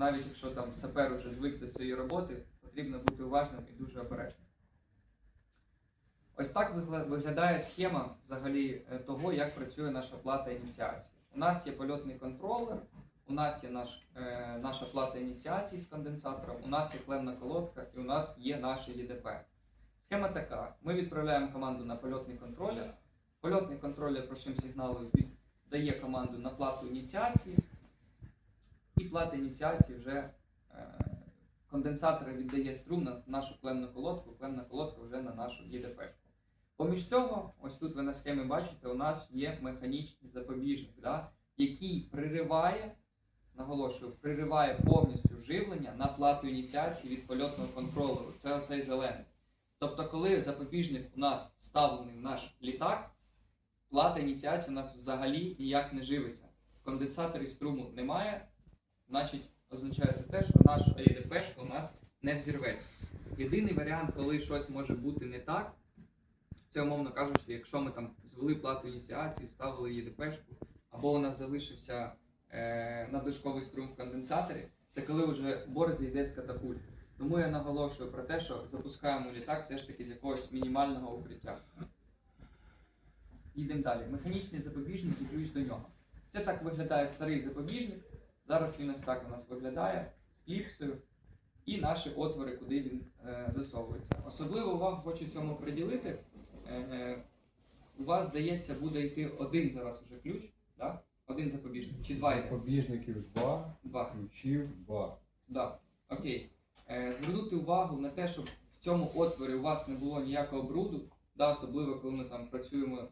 навіть якщо там сапер вже звик до цієї роботи, потрібно бути уважним і дуже обережним. Ось так виглядає схема взагалі е, того, як працює наша плата ініціації. У нас є польотний контролер, у нас є наш, е, наша плата ініціації з конденсатором, у нас є клемна колодка і у нас є наше ЄДП. Схема така: ми відправляємо команду на польотний контролер. Польотний контролер прошим сигналу віддає команду на плату ініціації, і плата ініціації вже е, конденсатор віддає струм на нашу клемну колодку, клемна колодка вже на нашу ЄДПшку. Поміж цього, ось тут ви на схемі бачите, у нас є механічний запобіжник, да, який пририває, наголошую, пририває повністю живлення на плату ініціації від польотного контролеру. Це оцей зелений. Тобто, коли запобіжник у нас вставлений в наш літак, плата ініціації у нас взагалі ніяк не живиться. В конденсаторі струму немає, значить означає це те, що наша ЄДПшка у нас не взірветься. Єдиний варіант, коли щось може бути не так, це умовно кажучи, якщо ми там звели плату ініціації, вставили ЄДПшку, або у нас залишився е, надлишковий струм в конденсаторі, це коли вже борт зійде з катапульти. Тому я наголошую про те, що запускаємо літак все ж таки з якогось мінімального укриття. Їдемо далі. Механічний запобіжник і ключ до нього. Це так виглядає старий запобіжник. Зараз він ось так у нас виглядає з кліпсою і наші отвори, куди він е, засовується. Особливу увагу хочу цьому приділити. Е, е, у вас, здається, буде йти один зараз уже ключ, да? один запобіжник, чи два йде? Побіжників два, Два. ключів два. Да. Окей. Е, звернути увагу на те, щоб в цьому отворі у вас не було ніякого бруду, да, особливо коли ми там працюємо е,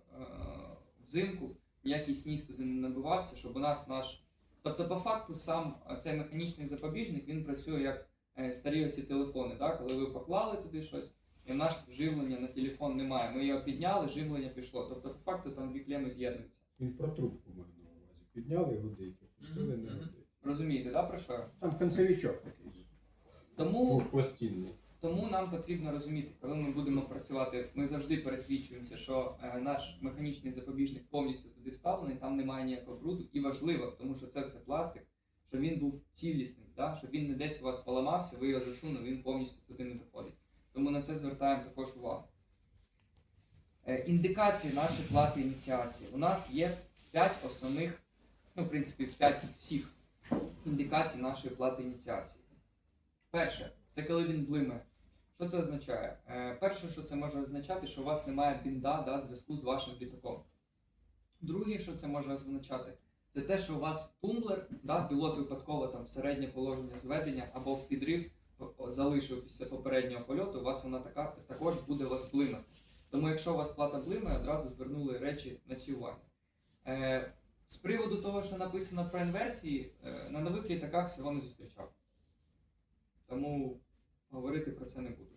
взимку, ніякий сніг туди не набивався, щоб у нас наш. Тобто, по факту, сам цей механічний запобіжник він працює як е, старі оці телефони, да, коли ви поклали туди щось, і в нас живлення на телефон немає. Ми його підняли, живлення пішло. Тобто, по факту там дві клеми з'єднуються. Він про трубку має на увазі. Підняли годинку, пустили Мгм, на. Розумієте, да, про що? Там концевичок такий. Тому Двохпластинний. Тому нам потрібно розуміти, коли ми будемо працювати, ми завжди пересвідчуємося, що е, наш механічний запобіжник повністю туди вставлений, там немає ніякого бруду. І важливо, тому що це все пластик, щоб він був цілісний, да? щоб він не десь у вас поламався, ви його засунули, він повністю туди не доходить. Тому на це звертаємо також увагу. Е, Індикації нашої плати ініціації. У нас є 5 основних, ну, в принципі, 5 всіх індикацій нашої плати ініціації. Перше, це коли він блимає. Що це означає? Е, перше, що це може означати, що у вас немає бінда да, зв'язку з вашим літаком. Друге, що це може означати, це те, що у вас тумблер, да, пілот випадково там середнє положення зведення або в підрив залишив після попереднього польоту, у вас вона така, також буде вас блимати. Тому якщо у вас плата блимає, одразу звернули речі на ці уваги. Е, з приводу того, що написано про інверсії, е, на нових літаках цього не зустрічав. Тому говорити про це не буду.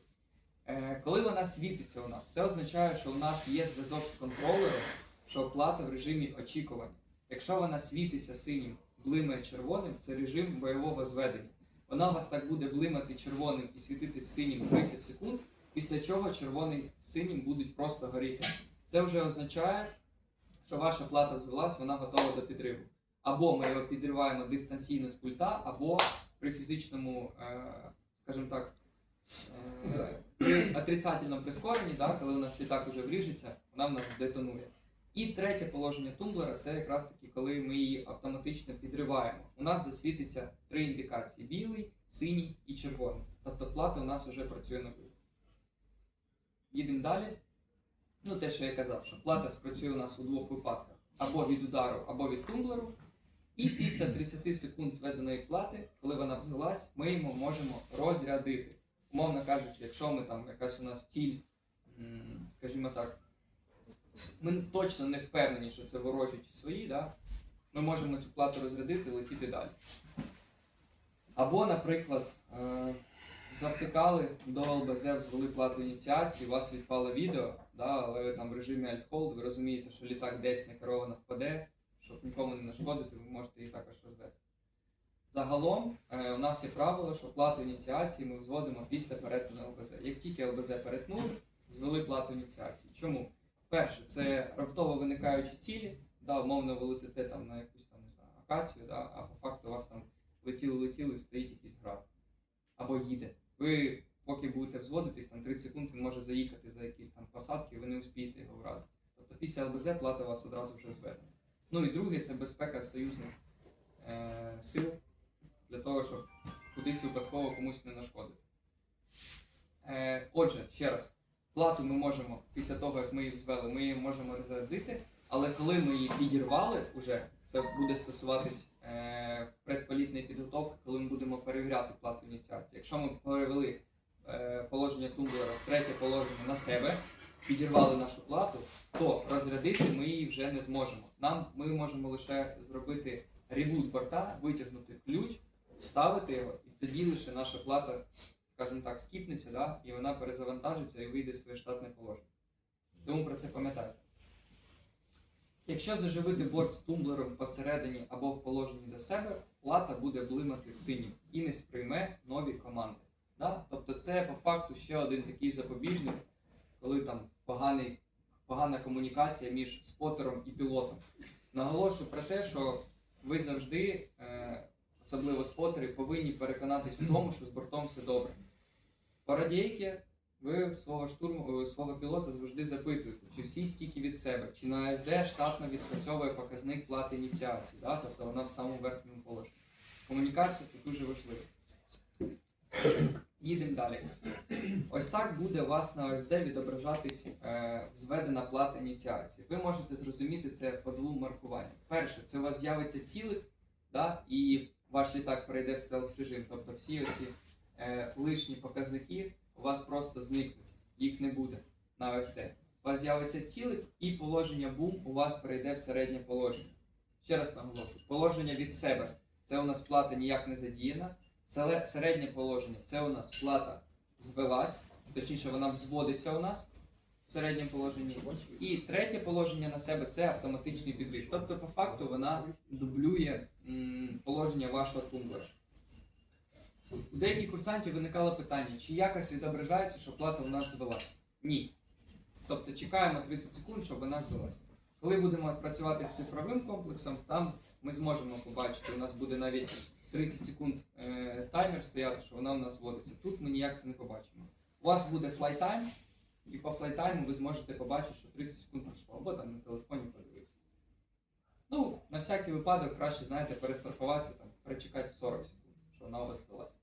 Е, коли вона світиться у нас, це означає, що у нас є зв'язок з контролером, що оплата в режимі очікування. Якщо вона світиться синім, блимає червоним, це режим бойового зведення. Вона у вас так буде блимати червоним і світити синім 30 секунд, після чого червоний синім будуть просто горіти. Це вже означає, що ваша плата взвелась, вона готова до підриву. Або ми його підриваємо дистанційно з пульта, або при фізичному, е, скажімо так, при отрицательному прискоренні, да, коли у нас літак уже вріжеться, вона в нас детонує. І третє положення тумблера це якраз таки, коли ми її автоматично підриваємо. У нас засвітиться три індикації: білий, синій і червоний. Тобто плата у нас вже працює на вихід. Їдемо далі. Ну, те, що я казав, що плата спрацює у нас у двох випадках: або від удару, або від тумблеру. І після 30 секунд зведеної плати, коли вона взвелась, ми йому можемо розрядити. Умовно кажучи, якщо ми там якась у нас ціль, скажімо так, ми точно не впевнені, що це ворожі чи свої, да? ми можемо цю плату розрядити і летіти далі. Або, наприклад, е, завтикали до ЛБЗ, взвели плату ініціації, у вас відпало відео, да, але ви там в режимі Alt-Hold, ви розумієте, що літак десь некеровано впаде, щоб нікому не нашкодити, ви можете її також розвести. Загалом е, у нас є правило, що плату ініціації ми взводимо після перетину ЛБЗ. Як тільки ЛБЗ перетнули, звели плату ініціації. Чому? Перше, це раптово виникаючі цілі, да, умовно ви летите там на якусь там, не знаю, акацію, да, а по факту у вас там летіли, летіли, стоїть якийсь град. Або їде. Ви поки будете взводитись, там 30 секунд він може заїхати за якісь там посадки, ви не успієте його вразити. Тобто після ЛБЗ плата у вас одразу вже зведена. Ну і друге це безпека союзних е, сил для того, щоб кудись випадково комусь не нашкодити. Е, отже, ще раз, плату ми можемо після того, як ми її взвели, ми її можемо розрядити, але коли ми її підірвали, уже, це буде стосуватись е, предполітної підготовки, коли ми будемо перевіряти плату ініціації. Якщо ми перевели е, положення тумблера в третє положення на себе, підірвали нашу плату, то розрядити ми її вже не зможемо. Нам ми можемо лише зробити ребут борта, витягнути ключ, вставити його, і тоді лише наша плата, скажімо так, скіпнеться, да? і вона перезавантажиться і вийде в своє штатне положення. Тому про це пам'ятайте. Якщо заживити борт з тумблером посередині або в положенні до себе, плата буде блимати синім і не сприйме нові команди. Да? Тобто це по факту ще один такий запобіжник, коли там поганий, погана комунікація між спотером і пілотом. Наголошую про те, що ви завжди, е, особливо спотери, повинні переконатись в тому, що з бортом все добре. По ви свого штурму, е, свого пілота завжди запитуєте, чи всі стіки від себе, чи на АСД штатно відпрацьовує показник плати ініціації, да? тобто вона в самому верхньому положенні. Комунікація це дуже важливо. Їдемо далі. Ось так буде у вас на ОСД відображатись е, зведена плата ініціації. Ви можете зрозуміти це по двом маркуванням. Перше, це у вас з'явиться цілик, да, і ваш літак перейде в стелс режим. Тобто всі оці е, лишні показники у вас просто зникнуть, їх не буде на ОСД. У вас з'явиться цілик і положення бум у вас перейде в середнє положення. Ще раз наголошую, положення від себе це у нас плата ніяк не задіяна. Середнє положення це у нас плата звелась, точніше вона взводиться у нас середньому положенні. І третє положення на себе це автоматичний підрив. Тобто, по факту, вона дублює положення вашого тумблера. У деяких курсантів виникало питання, чи якось відображається, що плата у нас звелась? Ні. Тобто чекаємо 30 секунд, щоб вона звелась. Коли будемо працювати з цифровим комплексом, там ми зможемо побачити, у нас буде навіть 30 секунд е, таймер стояти, що вона у нас вводиться. Тут ми ніяк це не побачимо. У вас буде флайтайм, і по флайтайму ви зможете побачити, що 30 секунд пройшло, або там на телефоні подивитися. Ну, на всякий випадок краще, знаєте, перестрахуватися, там, перечекати 40 секунд, що вона у вас велася.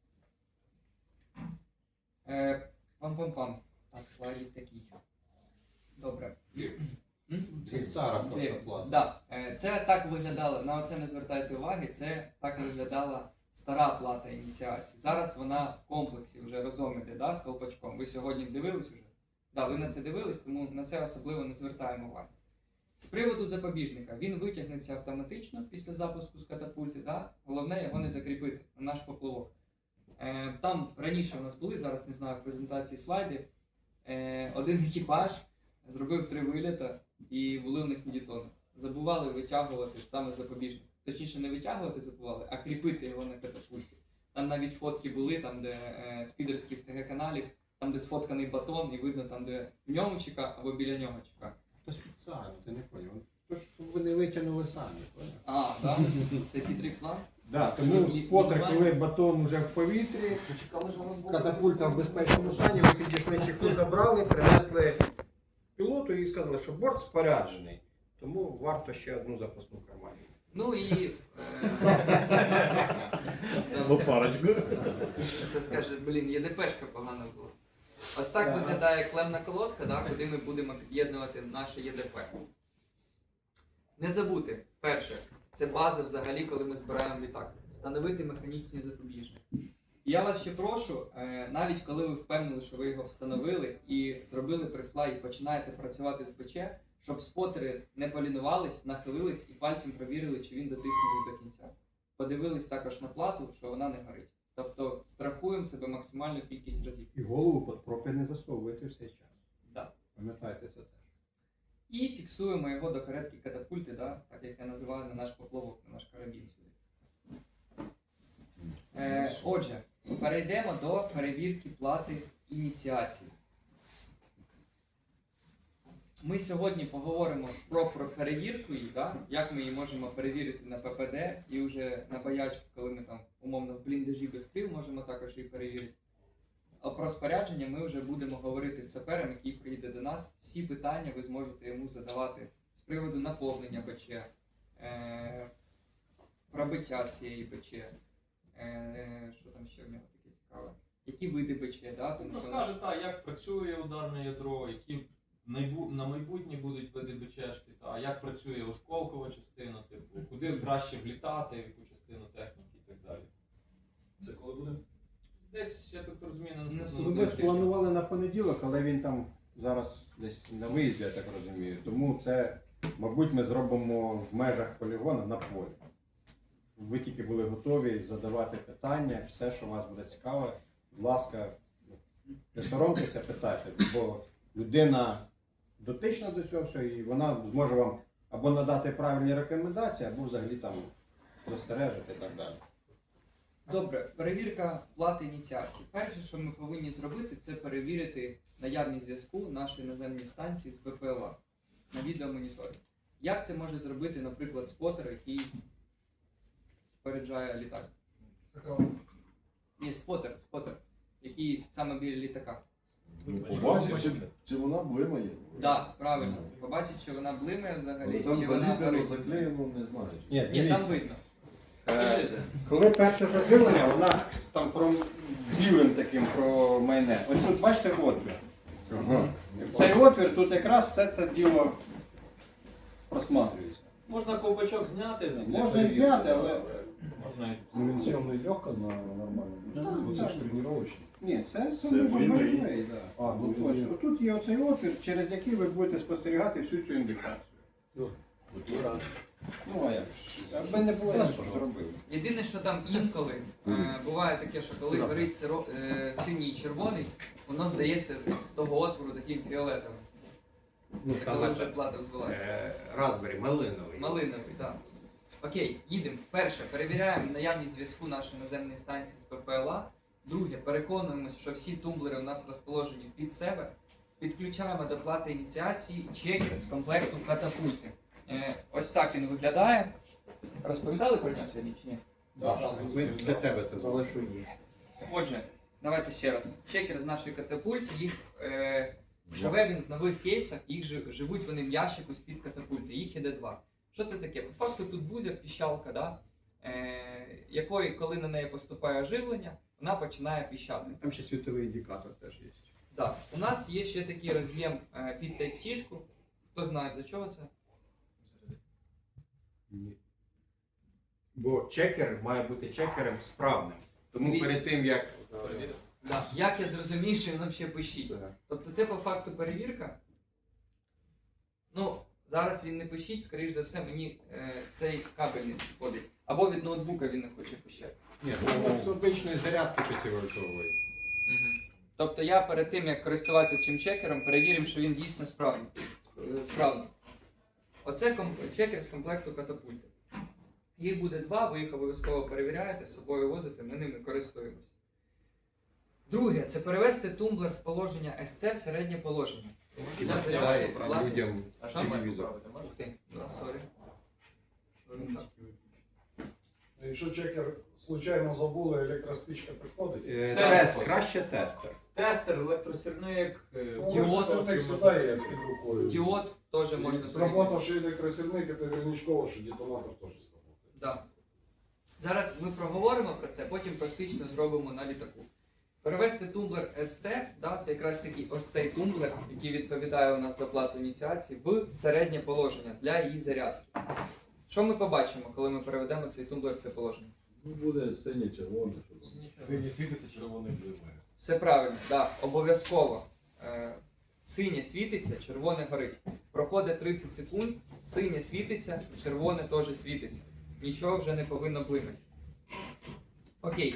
Е, пам-пам-пам. Так, слайдик такий. Добре. Це стара плата. Да. Е, Це так виглядало, на це не звертайте уваги, це так виглядала стара плата ініціації. Зараз вона в комплексі вже разом іде да, з колпачком. Ви сьогодні дивились уже? Да, ви на це дивились, тому на це особливо не звертаємо уваги. З приводу запобіжника, він витягнеться автоматично після запуску з катапульти. Да? Головне його не закріпити на наш поплавок. Е, там раніше у нас були, зараз не знаю, в презентації слайди. Е, один екіпаж зробив три виліта і були у них медітони. Забували витягувати саме запобіжник. Точніше, не витягувати забували, а кріпити його на катапульті. Там навіть фотки були, там, де е, спідерських ТГ-каналів, там, де сфотканий батон, і видно там, де в ньому чека або біля нього чека. То спеціально, ти не поняв. То, щоб ви не витягнули самі? А, так? Це хитрий план. Да, Що, тому спотер, коли батон вже в повітрі, Що що катапульта в безпечному стані, ви підійшли чеку забрали, принесли пілоту і сказали, що борт споряджений. Тому варто ще одну запасну кармані. Ну і. е, Лопарочку. Ти скаже, блін, ЄДПшка погана була. Ось так виглядає клемна колодка, да, куди ми будемо під'єднувати наше ЄДП. Не забути, перше, це база взагалі, коли ми збираємо літак. Встановити механічні запобіжники. І Я вас ще прошу, е, навіть коли ви впевнили, що ви його встановили і зробили прифлай і починаєте працювати з БЧ, щоб спотери не полінувались, нахилились і пальцем провірили, чи він дотиснутий до кінця. Подивились також на плату, що вона не горить. Тобто страхуємо себе максимальну кількість разів. І голову під пропи не засовуйте все час. Да. Пам'ятайте це теж. І фіксуємо його до каретки катапульти, да? так як я називаю на наш поплавок, на наш карабін сюди. Е, отже, перейдемо до перевірки плати ініціації. Ми сьогодні поговоримо про, про перевірку її, да? як ми її можемо перевірити на ППД і вже на боячку, коли ми там умовно в бліндажі без крил можемо також її перевірити. А про спорядження ми вже будемо говорити з сапером, який приїде до нас. Всі питання ви зможете йому задавати з приводу наповнення БЧ, е- пробиття цієї БЧ, е- що там ще в нього таке цікаве. Які види БЧ, да? тому що у нас- та, як працює ударне ядро, які на майбутнє будуть види БЧшки, та, як працює осколкова частина, типу, куди краще влітати, в яку частину техніки і так далі. Це коли буде? Десь, я так розумію, на наступному ми тижня. планували на понеділок, але він там зараз десь на виїзді, я так розумію. Тому це, мабуть, ми зробимо в межах полігона на полі. Щоб Ви тільки були готові задавати питання, все, що вас буде цікаве, будь ласка, не соромтеся, питайте, бо людина дотична до цього всього, і вона зможе вам або надати правильні рекомендації, або взагалі там застережити і так далі. Добре, перевірка плати ініціації. Перше, що ми повинні зробити, це перевірити наявність зв'язку нашої наземної станції з БПЛА на відеомоніторинг. Як це може зробити, наприклад, спотер, який споряджає літак? Ні, спотер, спотер, який саме біля літака. Побачить, чи, чи вона блимає. Так, да, правильно. Побачить, чи вона блимає взагалі, Там чи вона заліплено, горить. заклеєно, не знаю. чи- Ні, Ні, там видно. Е, Коли перше заживлення, вона там про білим таким про майне. Ось тут бачите отвір. Ага. Цей отвір тут якраз все це діло просматрюється. Можна ковпачок зняти. для Можна і перевірки, зняти, але- Можна і Ну, він легко на нормально. Ну, це так. ж тренувачний. Ні, це От бойовий. ось тут є оцей отвір, через який ви будете спостерігати всю цю індикацію. Ну а як? Аби не було, я ж зробив. Єдине, що там інколи е, буває таке, що коли горить сиро, е, синій і червоний, воно здається з того отвору таким фіолетовим. Ну, Це коли вже плата взвелася. Разбері, малиновий. Малиновий, так. Окей, їдемо. Перше, перевіряємо наявність зв'язку нашої наземної станції з ППЛА. Друге, переконуємося, що всі тумблери у нас розположені під себе. Підключаємо до плати ініціації чекер з комплекту катапульти. Е, ось так він виглядає. Розповідали про нього сьогодні чи ні? Ми для тебе це залишу її. Отже, давайте ще раз. Чекер з нашої катапульти, їх е, живе він в нових кейсах, їх жи- живуть вони в ящику з-під катапульти, їх іде два. Що це таке? По факту тут бузя, піщалка, да? е, якої, коли на неї поступає живлення, вона починає піщати. Там ще світовий індикатор теж є. Да. У нас є ще такий роз'єм е, під Type-C. Хто знає для чого це? Ні. Бо чекер має бути чекером справним. Тому Дивіться. перед тим як. Да. Як я зрозумів, що він взагалі пишіть? Да. Тобто це по факту перевірка. Ну, зараз він не пишіть, скоріш за все, мені е, цей кабель не підходить. Або від ноутбука він не хоче пищати. Ні, ну, обичної зарядки 5-вольтової. Тобто я перед тим, як користуватися цим чекером, перевірив, що він дійсно справний. Сп- е, справний. Оце ком- чекер з комплекту катапульти. Їх буде два, ви їх обов'язково перевіряєте, з собою возите, ми ними користуємось. Друге, це перевести тумблер в положення SC в середнє положення. Зарядки плати. людям А що має телевізор. поправити? Може? Ти, ну, сорі. Так. Якщо чекер случайно забули, електроспічка приходить. Е, Все. Тест, краще тестер. Тестер, електросірник, е, Діод. Електросірник завжди є під рукою. Діод теж можна перевірити. Сработавши електросірник, це вірничково, що детонатор теж сработає. Да. Зараз ми проговоримо про це, потім практично зробимо на літаку. Перевести тумблер SC, да, це якраз такий ось цей тумблер, який відповідає у нас за плату ініціації, в середнє положення для її зарядки. Що ми побачимо, коли ми переведемо цей тумблер в це положення? Ну, буде синє, червоне. Синє світиться, червоний блимає. Все правильно, да, обов'язково. Е, синє світиться, червоне горить. Проходить 30 секунд, синє світиться, червоне теж світиться. Нічого вже не повинно блимати. Окей.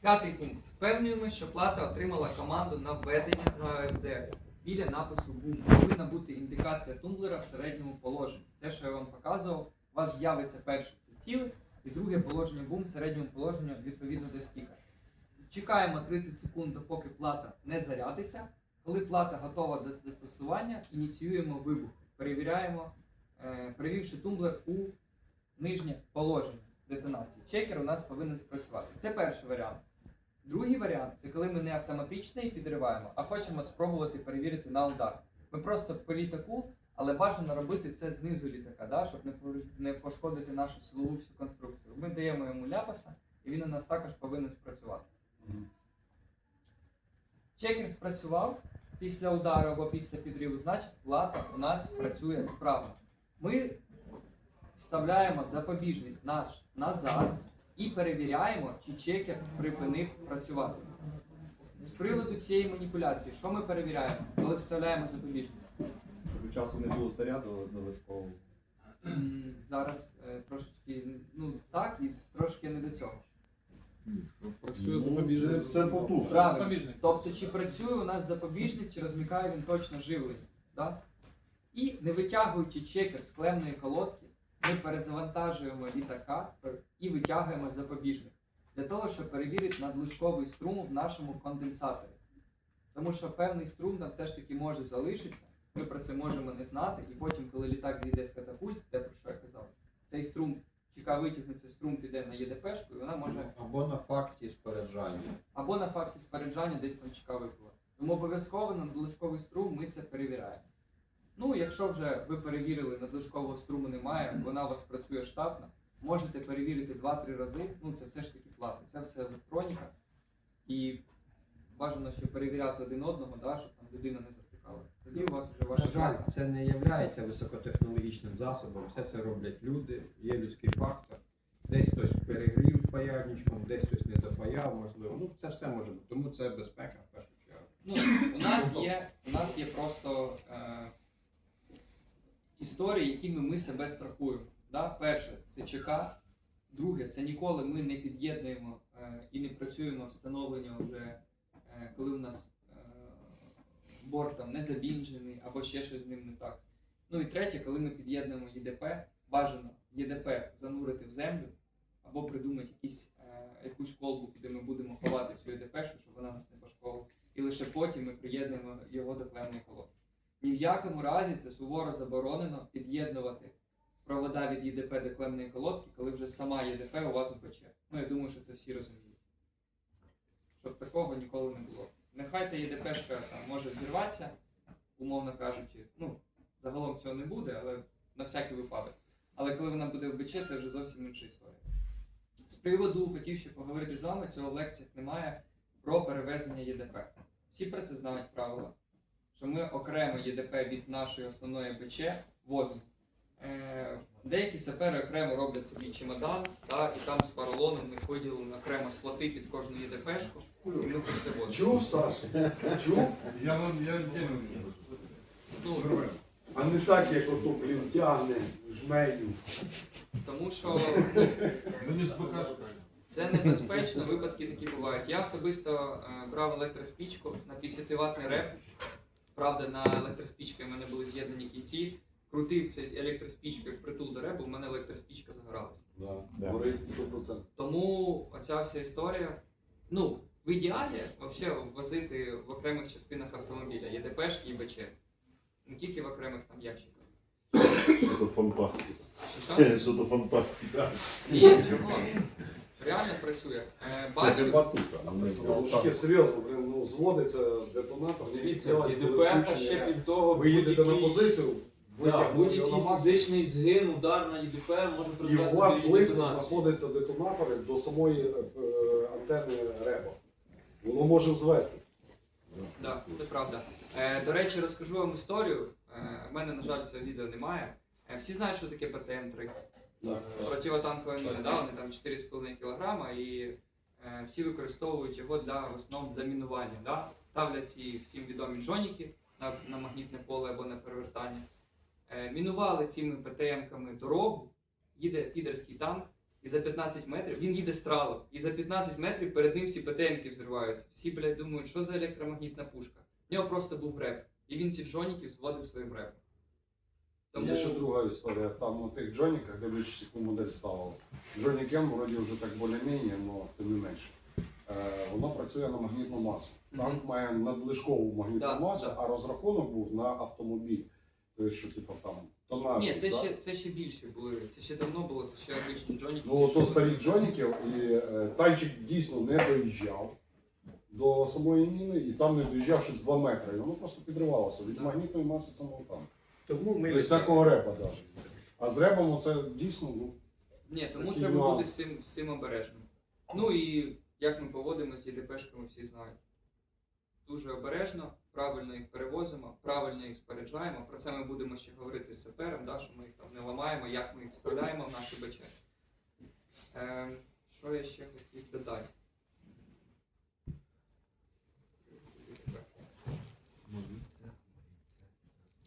П'ятий пункт. Впевнюємо, що плата отримала команду на введення на ОСД. Біля напису бум повинна бути індикація тумблера в середньому положенні. Те, що я вам показував, у вас з'явиться перше це ціле, і друге положення бум в середньому положенні відповідно до стіка. Чекаємо 30 секунд, допоки плата не зарядиться. Коли плата готова до застосування, ініціюємо вибух, перевіряємо, е, перевівши тумблер у нижнє положення детонації. Чекер у нас повинен спрацювати. Це перший варіант. Другий варіант це коли ми не автоматично її підриваємо, а хочемо спробувати перевірити на удар. Ми просто по літаку, але бажано робити це знизу літака, да, щоб не пошкодити нашу силову всю конструкцію. Ми даємо йому ляпаса, і він у нас також повинен спрацювати. Чекер спрацював після удару або після підриву, значить плата у нас працює справно. Ми вставляємо запобіжник наш назад і перевіряємо, чи чекер припинив працювати. З приводу цієї маніпуляції, що ми перевіряємо, коли вставляємо запобіжник? Часу не було заряду залишкового. Зараз е, трошечки ну так і трошки не до цього. Працює Ну, запобіжник. це все. Правильно. Запобіжник. Тобто, чи працює у нас запобіжник, чи розмикає він точно живлення. Да? І не витягуючи чекер з клемної колодки, ми перезавантажуємо літака і витягуємо запобіжник для того, щоб перевірити надлишковий струм в нашому конденсаторі. Тому що певний струм там все ж таки може залишитися, ми про це можемо не знати, і потім, коли літак зійде з катапульт, те про що я казав, цей струм, чека витягнеться, струм піде на ЄДПшку, і вона може Або на факті споряджання. або на факті споряджання десь там чека випила. Тому обов'язково на надлишковий струм ми це перевіряємо. Ну, якщо вже ви перевірили, надлишкового струму немає, вона у вас працює штатно, можете перевірити 2-3 рази. Ну, це все ж таки плата, це все електроніка. І бажано, щоб перевіряти один одного, да, щоб там людина не завтикала. Тоді у вас вже На ваша жаль, це не є високотехнологічним засобом, все це роблять люди, є людський фактор. Десь хтось перегрів паяльничком, десь хтось не допаяв, можливо. Ну, це все може бути. Тому це безпека в першу чергу. Ну, у нас є, у нас є просто е, історії, якими ми себе страхуємо. Да? Перше, це ЧК. Друге, це ніколи ми не під'єднуємо е, і не працюємо встановлення вже, е, коли у нас борт там не забінжений або ще щось з ним не так. Ну і третє, коли ми під'єднуємо ЄДП, бажано ЄДП занурити в землю або придумати якісь, е, якусь колбу, куди ми будемо ховати цю ЄДПшку, щоб вона нас не пошкодила і лише потім ми приєднуємо його до клемної колодки. Ні в якому разі це суворо заборонено під'єднувати провода від ЄДП до клемної колодки, коли вже сама ЄДП у вас в Ну, я думаю, що це всі розуміють. Щоб такого ніколи не було. Нехай та ЄДПшка може зірватися, умовно кажучи. Ну, загалом цього не буде, але на всякий випадок. Але коли вона буде в БЧ, це вже зовсім інша історія. З приводу хотів ще поговорити з вами, цього в лекціях немає про перевезення ЄДП. Всі про це знають правила, що ми окремо ЄДП від нашої основної БЧ возимо. Е, деякі сапери окремо роблять собі чемодан, та, і там з поролоном ми виділили окремо слоти під кожну ЄДПшку, це все. Чув, Саша? Чув? Я вам я. Ну, А не так, як ото, блін, тягне жменю. тому що Мені покажуть. Це небезпечно, випадки такі бувають. Я особисто е, брав електроспічку на 50 ваттний реп. Правда, на електроспічки в мене були з'єднані кінці. Крутив цією електроспічкою впритул до ребу, у мене електроспічка загоралася. Да. Горить 100%. Тому оця вся історія. Ну, в ідеалі взагалі возити в окремих частинах автомобіля ЄДПшки і БЧ. Не тільки в окремих там ящиках. Що то фантастика. Що то фантастика. Ні, чого? Реально працює. Е, Це хіба тут, а не Ну, серйозно, блін, ну, зводиться детонатор, не Дивіться, відділять ЄДП ще переключення. крім того, Ви їдете на будь-який- позицію, Да, витягнули будь-який фізичний згин, удар на ЄДП може і призвести у вас до близько детонації. знаходяться детонатори до самої е, е, антенни реба. Воно може звести. Так, це правда. Е, до речі, розкажу вам історію. Е, в мене, на жаль, цього відео немає. Е, всі знають, що таке ПТМ-3. Противотанкова міна, да? вони там 4,5 кг і е, всі використовують його для в основному для мінування. Да? Ставлять ці всім відомі жоніки на, на магнітне поле або на перевертання. Е, мінували цими ПТМ-ками дорогу, їде підерський танк, і за 15 метрів він їде стралом, і за 15 метрів перед ним всі ПТМ-ки взриваються. Всі, блядь, думають, що за електромагнітна пушка. В нього просто був реп. І він ці джоніків зводив своїм репом. Тому... Є ще друга історія. Там на тих джоніках, дивлячись, яку модель ставили. Джонік М вроді вже так більш-менш, але тим не менше. Е, воно працює на магнітну масу. Танк Мгм. має надлишкову магнітну Да, масу, да. а розрахунок був на автомобіль. Тобто, що типу там тоннаж. Ні, це да? ще, це ще більше були. Це ще давно було, це ще обичні джоніки. Ну, ті, то що старі джоніків, і е, танчик дійсно не доїжджав до самої міни, і там не доїжджав щось 2 метри. І воно просто підривалося від Да. магнітної маси самого танку. Тому ми Без всякого репа навіть. А з репом це дійсно, ну, Ні, тому Такий треба нюанс. бути з цим, з цим обережним. Ну і як ми поводимося з ЄДПшками, всі знають. Дуже обережно, правильно їх перевозимо, правильно їх споряджаємо. Про це ми будемо ще говорити з сапером, да, що ми їх там не ламаємо, як ми їх вставляємо в наші БЧ. Е, що я ще хотів додати?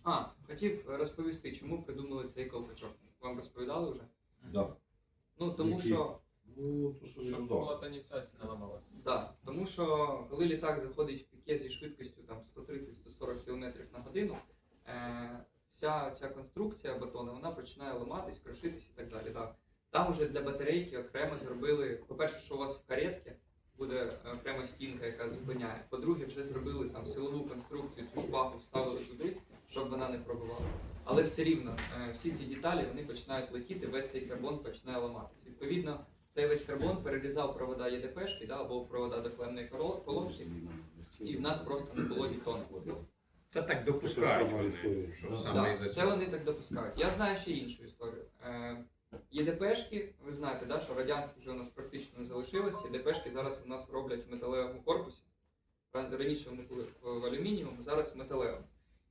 А, хотів розповісти, чому придумали цей колпачок. Вам розповідали вже? Да. Ну, тому Який? що Ну, то що Щоб була тоніцяція не ламалася. Да, тому що коли літак заходить в піке зі швидкістю там 130-140 км на годину, е, вся ця конструкція бетону вона починає ламатись, крошитись і так далі. Да. Там уже для батарейки окремо зробили, по-перше, що у вас в каретці буде окрема стінка, яка зупиняє. По-друге, вже зробили там силову конструкцію, цю шпагу вставили туди, щоб вона не пробувала. Але все рівно е, всі ці деталі вони починають летіти, весь цей карбон починає ламатися. Відповідно, цей весь карбон перерізав провода ЄДПшки да, або провода до клемної і в нас просто не було бетону. Це так допускають вони, що саме Да, із-за це цього. вони так допускають. Я знаю ще іншу історію. Е, ЄДПшки, ви знаєте, да, що радянські вже у нас практично не залишилось. ЄДПшки зараз у нас роблять в металевому корпусі. Ран- Раніше вони були в в алюмінієвому, зараз в металевому.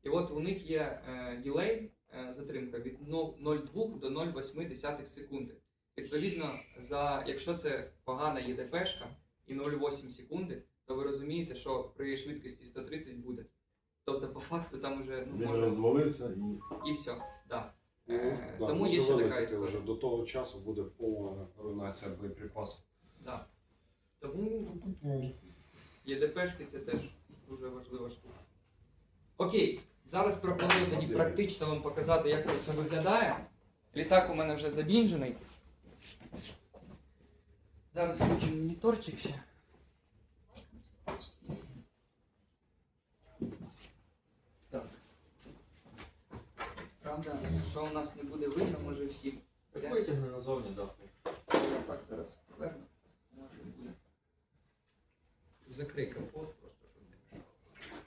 І от у них є е, ділей, е, затримка від 0,2 до 0,8 секунди. Відповідно, за, якщо це погана ЄДПшка і 0,8 секунди, то ви розумієте, що при швидкості 130 буде. Тобто, по факту там уже ну, Він може розвалився і і все. Да. Ну, Е, да, тому може є ще така вилетіти історія. вже. До того часу буде повна руйнація боєприпасів. Да. Тому ЄДПшки це теж дуже важлива штука. Окей, зараз пропоную тоді практично вам показати, як це все виглядає. Літак у мене вже забінжений. Зараз включу моніторчик ще. Так. Правда, що у нас не буде видно, може всім. Так витягни назовні, да. Я так зараз поверну. Може буде. Закрий капот просто, щоб не мішало.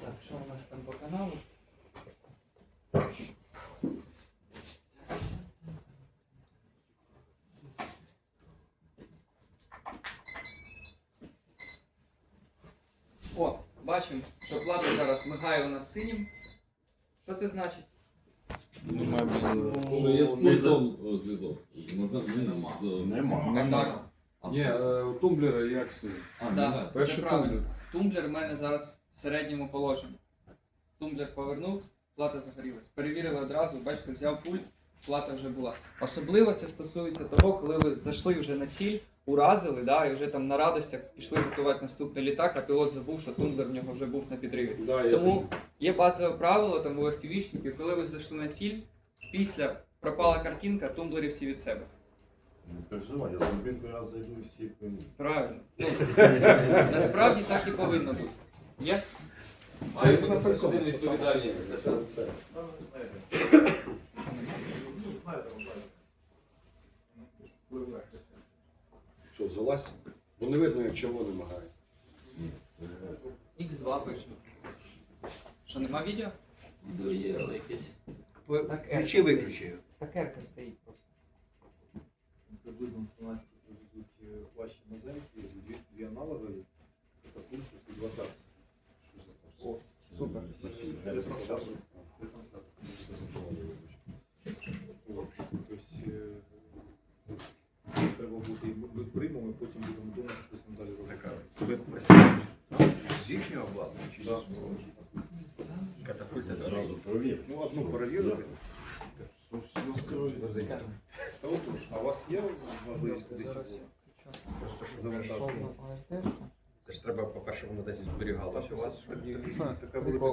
Так, що у нас там по каналу? О, бачимо, що плата зараз у нас синім. Що це значить? Що є з пультом о, зв'язок. З з... нема. Так. Ні, е, тумблери як ним? А, Да. немає. Це Перший правильно. тумблер. Тумблер в мене зараз в середньому положенні. Тумблер повернув, плата загорілась. Перевірили одразу, бачите, взяв пульт, плата вже була. Особливо це стосується того, коли ви зайшли вже на ціль, уразили, да, і вже там на радостях пішли готувати наступний літак, а пілот забув, що тумблер в нього вже був на підриві. Да, Тому є базове правило там у FPV-шників, коли ви зайшли на ціль, після пропала картинка, тумблери всі від себе. Не переживай, я з глибинкою раз зайду і всі поймуть. Правильно. Ну, насправді так і повинно бути. Є? Має бути хтось один відповідальний за це. Це. Бо не видно, як червоний мигає. X2 пише. Що, нема відео? Відео є, але якесь. Так, Ключі виключив. Так ерка стоїть просто. приблизно 12 привезуть е, ваші наземки, дві, дві аналогові, катапульти і два такси. О, супер. Ретранслятор. Ретранслятор. От, Тобто е, треба бути, ми приймемо, і потім будемо думати, що з ним далі робити. З їхнього обладнання чи з свого? Катапульта Зразу провір. Ну, одну перевірити. Та отож, а у вас є можливість кудись? Просто щоб завантажити? Це ж треба, по-перше, воно десь зберігалося у вас. щоб- Така велика